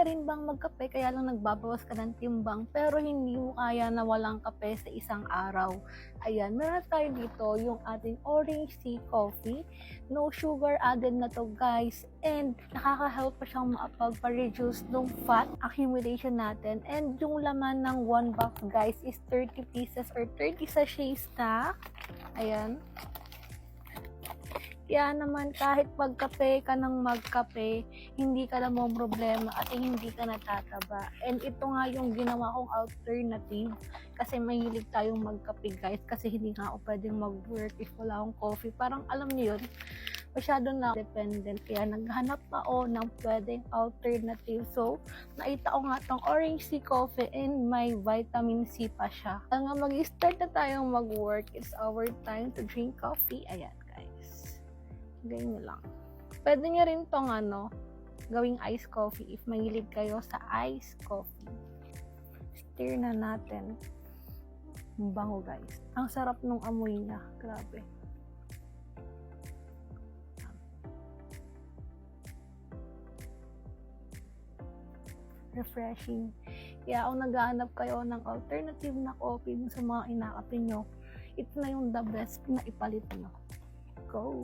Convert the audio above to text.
ka rin bang magkape kaya lang nagbabawas ka ng timbang pero hindi mo kaya na walang kape sa isang araw? Ayan, meron tayo dito yung ating orange tea coffee. No sugar added na to guys and nakaka-help pa siyang makapag-reduce ng fat accumulation natin. And yung laman ng one box guys is 30 pieces or 30 sachets na. Ayan. Kaya naman kahit magkape ka ng magkape, hindi ka na mo problema at hindi ka natataba. And ito nga yung ginawa kong alternative kasi mahilig tayong magkape guys kasi hindi nga ako pwedeng mag-work if wala akong coffee. Parang alam niyo yun, masyado na dependent. Kaya naghanap ako ng pwedeng alternative. So, naita ko nga tong orange tea coffee and may vitamin C pa siya. Kaya nga mag-start na tayong mag-work. It's our time to drink coffee. Ayan. Ganyan lang. Pwede nyo rin tong ano, gawing iced coffee if mahilig kayo sa iced coffee. Stir na natin. Ang Bango guys. Ang sarap nung amoy niya. Grabe. refreshing. Kaya kung naghahanap kayo ng alternative na coffee sa mga inakape nyo, ito na yung the best na ipalit nyo. Go!